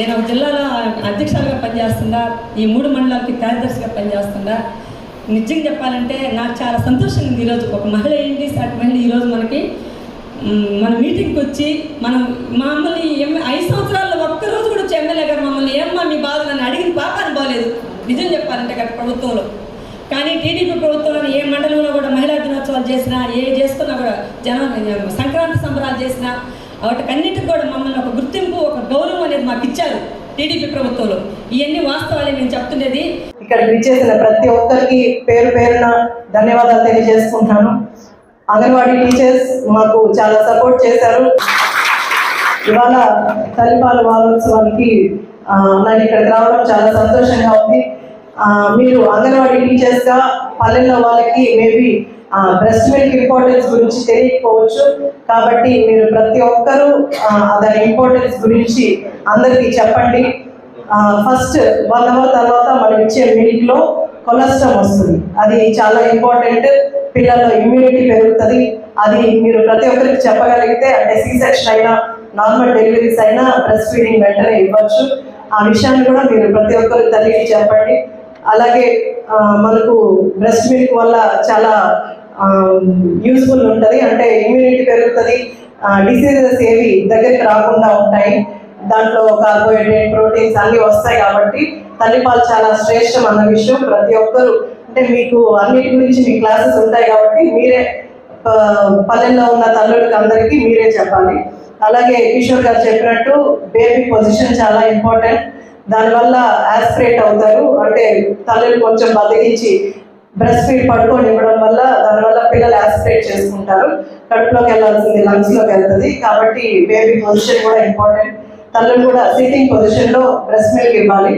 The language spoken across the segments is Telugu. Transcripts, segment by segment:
నేను ఒక జిల్లాలో అధ్యక్షులుగా పనిచేస్తుందా ఈ మూడు మండలాలకి కార్యదర్శిగా పనిచేస్తుందా నిజంగా చెప్పాలంటే నాకు చాలా సంతోషంగా ఉంది ఈరోజు. ఒక మహిళ ఏంటి అటువంటి ఈరోజు మనకి మన మీటింగ్కి వచ్చి మనం మమ్మల్ని ఐదు సంవత్సరాల్లో ఒక్కరోజు కూడా వచ్చి ఎమ్మెల్యే గారు మమ్మల్ని ఏమ్మా మీ బాధ నన్ను అడిగిన పాపాన్ని బాగలేదు. నిజం చెప్పాలంటే గత ప్రభుత్వంలో. కానీ టీడీపీ ప్రభుత్వంలో ఏ మండలంలో కూడా మహిళా దినోత్సవాలు చేసినా ఏ చేసుకున్నా కూడా జన సంక్రాంతి సంబరాలు చేసినా వాటికన్నిటికి కూడా మమ్మల్ని ఒక గుర్తింపు ఒక గౌరవం అనేది మాకు ఇచ్చారు టీడీపీ ప్రభుత్వంలో. ఇవన్నీ వాస్తవాలే నేను చెప్తున్నది ఇక్కడ విచ్చేసిన ప్రతి ఒక్కరికి పేరు పేరున ధన్యవాదాలు తెలియజేసుకుంటాను అంగన్వాడీ టీచర్స్ మాకు చాలా సపోర్ట్ చేశారు. ఇవాళ తల్లిపాల వారోత్సవానికి నన్ను ఇక్కడికి రావడం చాలా సంతోషంగా ఉంది. మీరు అంగన్వాడీ టీచర్స్గా పల్లెల్లో వాళ్ళకి మేబీ బ్రెస్ట్ మిల్క్ ఇంపార్టెన్స్ గురించి తెలియకపోవచ్చు. కాబట్టి మీరు ప్రతి ఒక్కరూ దాని ఇంపార్టెన్స్ గురించి అందరికీ చెప్పండి. ఫస్ట్ వన్ అవర్ తర్వాత మనం ఇచ్చే మిల్క్లో కొలెస్ట్రాల్ వస్తుంది. అది చాలా ఇంపార్టెంట్ పిల్లల్లో ఇమ్యూనిటీ పెరుగుతుంది. అది మీరు ప్రతి ఒక్కరికి చెప్పగలిగితే అంటే సి సెక్షన్ అయినా నార్మల్ డెలివరీస్ అయినా బ్రెస్ట్ ఫీడింగ్ వెంటనే ఇవ్వచ్చు. ఆ విషయాన్ని కూడా మీరు ప్రతి ఒక్కరు తల్లికి చెప్పండి. అలాగే మనకు బ్రెస్ట్ మిల్క్ వల్ల చాలా Um, యూస్ఫుల్ ఉంటుంది. అంటే ఇమ్యూనిటీ పెరుగుతుంది. డిసీజెస్ ఏవి దగ్గరికి రాకుండా ఉంటాయి. దాంట్లో కార్బోహైడ్రేట్ ప్రోటీన్స్ అన్ని వస్తాయి కాబట్టి తల్లిపాలు చాలా శ్రేష్టం అన్న విషయం ప్రతి ఒక్కరు. అంటే మీకు అన్నిటి గురించి మీ క్లాసెస్ ఉంటాయి కాబట్టి మీరే పల్లెల్లో ఉన్న తల్లుడికి అందరికీ మీరే చెప్పాలి. అలాగే కిషోర్ గారు చెప్పినట్టు బేబీ పొజిషన్ చాలా ఇంపార్టెంట్ దానివల్ల ఆస్పిరేట్ అవుతారు. అంటే తల్లులు కొంచెం బతికించి బ్రెస్ట్ ఫీడ్ పడుకొని ఇవ్వడం వల్ల దానివల్ల పిల్లలు ఆస్పిరేట్ చేసుకుంటారు. కడుపులోకి వెళ్ళాల్సింది లంగ్స్లోకి వెళ్తుంది. కాబట్టి బేబీ పొజిషన్ కూడా ఇంపార్టెంట్ తల్లులు కూడా సిట్టింగ్ పొజిషన్లో బ్రెస్ట్ మిల్క్ ఇవ్వాలి.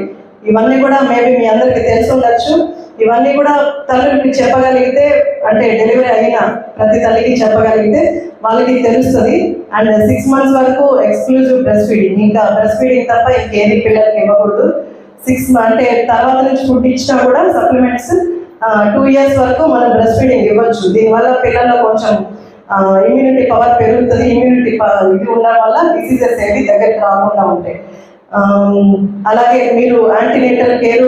ఇవన్నీ కూడా మేబీ మీ అందరికీ తెలిసి ఇవన్నీ కూడా తల్లులకి చెప్పగలిగితే అంటే డెలివరీ అయిన ప్రతి తల్లికి చెప్పగలిగితే వాళ్ళకి తెలుస్తుంది. అండ్ సిక్స్ మంత్స్ వరకు ఎక్స్క్లూజివ్ బ్రెస్ట్ ఫీడింగ్ ఇంకా బ్రెస్ట్ ఫీడింగ్ తప్ప ఇంకేది పిల్లలకి ఇవ్వకూడదు. సిక్స్ అంటే తర్వాత నుంచి ఫుడ్ ఇచ్చినా కూడా సప్లిమెంట్స్ టూ ఇయర్స్ వరకు మనం బ్రెస్ట్ ఫీడింగ్ ఇవ్వచ్చు. దీనివల్ల పిల్లల్లో కొంచెం ఇమ్యూనిటీ పవర్ పెరుగుతుంది. ఇమ్యూనిటీ ఇది ఉండడం వల్ల డిసీజెస్ ఏవి దగ్గరికి రాకుండా ఉంటాయి. అలాగే మీరు antenatal care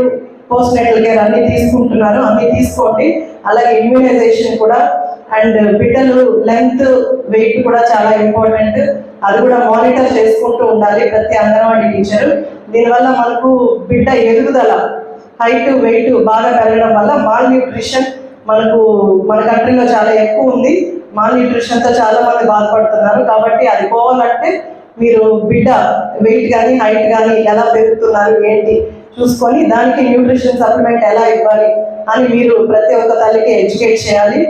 postnatal care అన్ని తీసుకుంటున్నారు. అన్ని తీసుకోండి. అలాగే ఇమ్యూనైజేషన్ కూడా. అండ్ బిడ్డలు లెంత్ వెయిట్ కూడా చాలా ఇంపార్టెంట్ అది కూడా మానిటర్ చేసుకుంటూ ఉండాలి. ప్రతి అంగన్వాడీ టీచర్. దీనివల్ల మనకు బిడ్డ ఎదుగుదల హైట్ వెయిట్ బాగా పెరగడం వల్ల మాల్ న్యూట్రిషన్ మనకు మన కంట్రీలో చాలా ఎక్కువ ఉంది. మాల్ న్యూట్రిషన్తో చాలా మంది బాధపడుతున్నారు. కాబట్టి అది పోవాలంటే మీరు బిడ్డ వెయిట్ కానీ హైట్ కానీ ఎలా పెరుగుతున్నారు ఏంటి చూసుకొని దానికి న్యూట్రిషన్ సప్లిమెంట్ ఎలా ఇవ్వాలి అని మీరు ప్రతి ఒక్క తల్లికి ఎడ్యుకేట్ చేయాలి.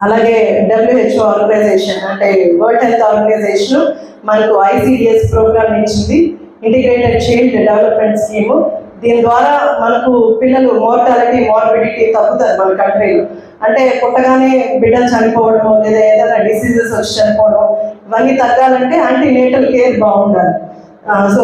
అలాగే డబ్ల్యూహెచ్ఓ ఆర్గనైజేషన్ అంటే వరల్డ్ హెల్త్ ఆర్గనైజేషన్ మనకు ఐసీడిఎస్ ప్రోగ్రామ్ ఇచ్చింది. ఇంటిగ్రేటెడ్ చైల్డ్ డెవలప్మెంట్ స్కీము దీని ద్వారా మనకు పిల్లలు మోర్టాలిటీ మార్బిడిటీ తగ్గుతుంది మన కంట్రీలో అంటే పుట్టగానే బిడ్డలు చనిపోవడం లేదా ఏదైనా డిసీజెస్ వచ్చి చనిపోవడం ఇవన్నీ తగ్గాలంటే యాంటీనేటల్ కేర్ బాగుండాలి. సో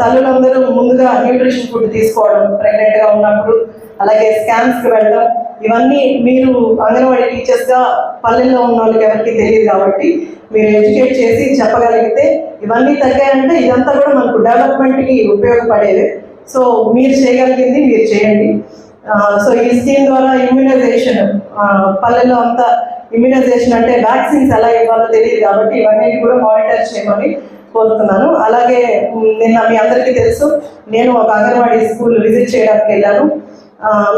తల్లులందరూ ముందుగా న్యూట్రిషన్ ఫుడ్ తీసుకోవడం ప్రెగ్నెంట్గా ఉన్నప్పుడు అలాగే స్కామ్స్కి వెళ్ళడం ఇవన్నీ మీరు అంగన్వాడీ టీచర్స్గా పల్లెల్లో ఉన్న వాళ్ళకి ఎవరికి తెలియదు కాబట్టి మీరు ఎడ్యుకేట్ చేసి చెప్పగలిగితే ఇవన్నీ తగ్గాయంటే ఇదంతా కూడా మనకు డెవలప్మెంట్కి ఉపయోగపడేది. సో మీరు చేయగలిగింది మీరు చేయండి. సో ఈ స్కీమ్ ద్వారా ఇమ్యునైజేషన్ పల్లెల్లో అంతా ఇమ్యునైజేషన్ అంటే వ్యాక్సిన్స్ ఎలా ఇవ్వాలో తెలియదు కాబట్టి ఇవన్నీ కూడా మానిటర్ చేయమని కోరుతున్నాను. అలాగే నిన్న మీ అందరికీ తెలుసు నేను ఒక అంగన్వాడీ స్కూల్ విజిట్ చేయడానికి వెళ్ళాను.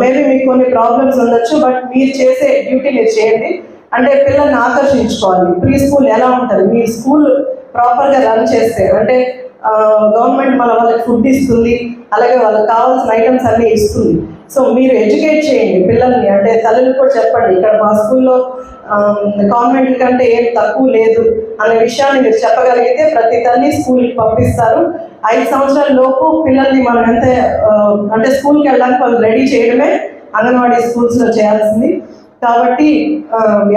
మేబీ మీకు కొన్ని ప్రాబ్లమ్స్ ఉండొచ్చు బట్ మీరు చేసే డ్యూటీ మీరు చేయండి. అంటే పిల్లల్ని ఆకర్షించుకోవాలి. ప్రీ స్కూల్ ఎలా ఉంటుంది? మీ స్కూల్ ప్రాపర్గా రన్ చేస్తే అంటే గవర్నమెంట్ మన వాళ్ళకి ఫుడ్ ఇస్తుంది అలాగే వాళ్ళకి కావాల్సిన ఐటమ్స్ అన్నీ ఇస్తుంది. సో మీరు ఎడ్యుకేట్ చేయండి పిల్లల్ని అంటే తల్లిని కూడా చెప్పండి ఇక్కడ మా స్కూల్లో కాన్వెంట్ కంటే ఏం తక్కువ లేదు అనే విషయాన్ని మీరు చెప్పగలిగితే ప్రతి తల్లి స్కూల్కి పంపిస్తారు. ఐదు సంవత్సరాల లోపు పిల్లల్ని మనం ఎంత అంటే స్కూల్కి వెళ్ళడానికి వాళ్ళు రెడీ చేయడమే అంగన్వాడీ స్కూల్స్లో చేయాల్సింది. కాబట్టి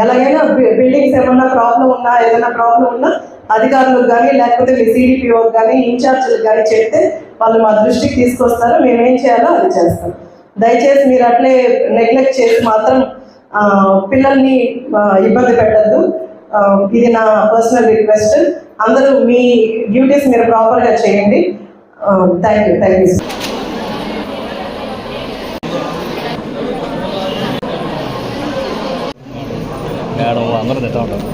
ఎలాగైనా బిల్డింగ్స్ ఏమన్నా ప్రాబ్లం ఉన్నా ఏదైనా ప్రాబ్లం ఉన్నా అధికారులకు కానీ లేకపోతే మీ సిడిపిఓకి కానీ ఇన్ఛార్జీలకు కానీ చెప్తే వాళ్ళు మా దృష్టికి తీసుకొస్తారు. మేము ఏం చేయాలో అది చేస్తాం. దయచేసి మీరు అట్లే నెగ్లెక్ట్ చేసి మాత్రం పిల్లల్ని ఇబ్బంది పెట్టద్దు. ఇది నా పర్సనల్ రిక్వెస్ట్. అందరూ మీ డ్యూటీస్ మీరు ప్రాపర్గా చేయండి. Thank you thank you madam అందరూ తింటా ఉంటారు